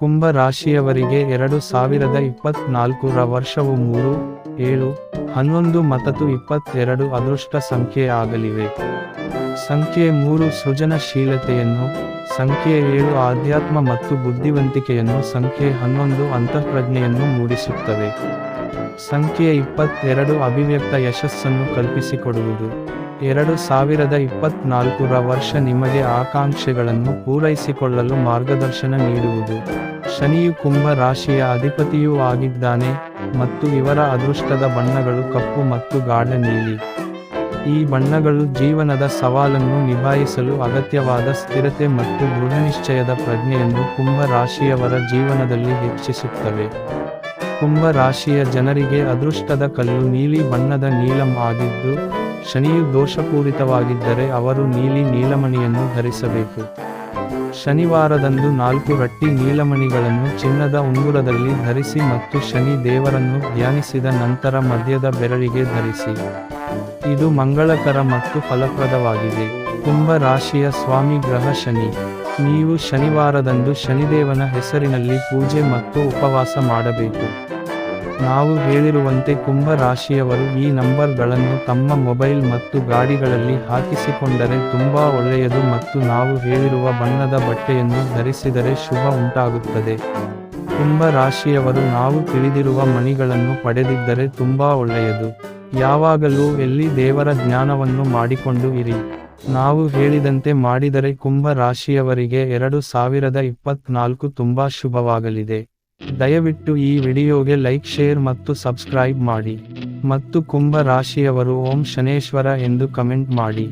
ಕುಂಭ ರಾಶಿಯವರಿಗೆ ಎರಡು ಸಾವಿರದ ಇಪ್ಪತ್ನಾಲ್ಕರ ವರ್ಷವು ಮೂರು, ಏಳು, ಹನ್ನೊಂದು ಮತತು ಇಪ್ಪತ್ತೆರಡು ಅದೃಷ್ಟ ಸಂಖ್ಯೆ ಆಗಲಿವೆ. ಸಂಖ್ಯೆ ಮೂರು ಸೃಜನಶೀಲತೆಯನ್ನು, ಸಂಖ್ಯೆ ಏಳು ಆಧ್ಯಾತ್ಮ ಮತ್ತು ಬುದ್ಧಿವಂತಿಕೆಯನ್ನು, ಸಂಖ್ಯೆ ಹನ್ನೊಂದು ಅಂತಃಪ್ರಜ್ಞೆಯನ್ನು ಮೂಡಿಸುತ್ತವೆ. ಸಂಖ್ಯೆ ಇಪ್ಪತ್ತೆರಡು ಅಭಿವ್ಯಕ್ತ ಯಶಸ್ಸನ್ನು ಕಲ್ಪಿಸಿಕೊಡುವುದು. ಎರಡು ಸಾವಿರದ ಇಪ್ಪತ್ನಾಲ್ಕರ ವರ್ಷ ನಿಮಗೆ ಆಕಾಂಕ್ಷೆಗಳನ್ನು ಪೂರೈಸಿಕೊಳ್ಳಲು ಮಾರ್ಗದರ್ಶನ ನೀಡುವುದು. ಶನಿಯು ಕುಂಭ ರಾಶಿಯ ಅಧಿಪತಿಯೂ ಆಗಿದ್ದಾನೆ ಮತ್ತು ಇವರ ಅದೃಷ್ಟದ ಬಣ್ಣಗಳು ಕಪ್ಪು ಮತ್ತು ಗಾಢ ನೀಲಿ. ಈ ಬಣ್ಣಗಳು ಜೀವನದ ಸವಾಲನ್ನು ನಿಭಾಯಿಸಲು ಅಗತ್ಯವಾದ ಸ್ಥಿರತೆ ಮತ್ತು ದೃಢನಿಶ್ಚಯದ ಪ್ರಜ್ಞೆಯನ್ನು ಕುಂಭ ರಾಶಿಯವರ ಜೀವನದಲ್ಲಿ ಹೆಚ್ಚಿಸುತ್ತವೆ. ಕುಂಭ ರಾಶಿಯ ಜನರಿಗೆ ಅದೃಷ್ಟದ ಕಲ್ಲು ನೀಲಿ ಬಣ್ಣದ ನೀಲಂ ಆಗಿದ್ದು, ಶನಿಯು ದೋಷಪೂರಿತವಾಗಿದ್ದರೆ ಅವರು ನೀಲಿ ನೀಲಮಣಿಯನ್ನು ಧರಿಸಬೇಕು. ಶನಿವಾರದಂದು ನಾಲ್ಕು ರಟ್ಟಿ ನೀಲಮಣಿಗಳನ್ನು ಚಿನ್ನದ ಉಂಗುರದಲ್ಲಿ ಧರಿಸಿ ಮತ್ತು ಶನಿ ದೇವರನ್ನು ಧ್ಯಾನಿಸಿದ ನಂತರ ಮಧ್ಯದ ಬೆರಳಿಗೆ ಧರಿಸಿ. ಇದು ಮಂಗಳಕರ ಮತ್ತು ಫಲಪ್ರದವಾಗಿದೆ. ಕುಂಭ ರಾಶಿಯ ಸ್ವಾಮಿ ಗ್ರಹ ಶನಿ. ನೀವು ಶನಿವಾರದಂದು ಶನಿದೇವನ ಹೆಸರಿನಲ್ಲಿ ಪೂಜೆ ಮತ್ತು ಉಪವಾಸ ಮಾಡಬೇಕು. ನಾವು ಹೇಳಿರುವಂತೆ ಕುಂಭ ರಾಶಿಯವರು ಈ ನಂಬರ್ಗಳನ್ನು ತಮ್ಮ ಮೊಬೈಲ್ ಮತ್ತು ಗಾಡಿಗಳಲ್ಲಿ ಹಾಕಿಸಿಕೊಂಡರೆ ತುಂಬಾ ಒಳ್ಳೆಯದು ಮತ್ತು ನಾವು ಹೇಳಿರುವ ಬಣ್ಣದ ಬಟ್ಟೆಯನ್ನು ಧರಿಸಿದರೆ ಶುಭ ಉಂಟಾಗುತ್ತದೆ. ಕುಂಭ ರಾಶಿಯವರು ನಾವು ತಿಳಿದಿರುವ ಮಣಿಗಳನ್ನು ಪಡೆದಿದ್ದರೆ ತುಂಬಾ ಒಳ್ಳೆಯದು. ಯಾವಾಗಲೂ ಎಲ್ಲಿ ದೇವರ ಜ್ಞಾನವನ್ನು ಮಾಡಿಕೊಂಡು ಇರಿ. ನಾವು ಹೇಳಿದಂತೆ ಮಾಡಿದರೆ ಕುಂಭ ರಾಶಿಯವರಿಗೆ ಎರಡು ಸಾವಿರದ ಇಪ್ಪತ್ನಾಲ್ಕು ತುಂಬಾ ಶುಭವಾಗಲಿದೆ. ದಯವಿಟ್ಟು ಈ ವಿಡಿಯೋಗೆ ಲೈಕ್, ಶೇರ್ ಮತ್ತು ಸಬ್ಸ್ಕ್ರೈಬ್ ಮಾಡಿ. ಮತ್ತು ಕುಂಭ ರಾಶಿಯವರು ಓಂ ಶನೇಶ್ವರ ಎಂದು ಕಮೆಂಟ್ ಮಾಡಿ.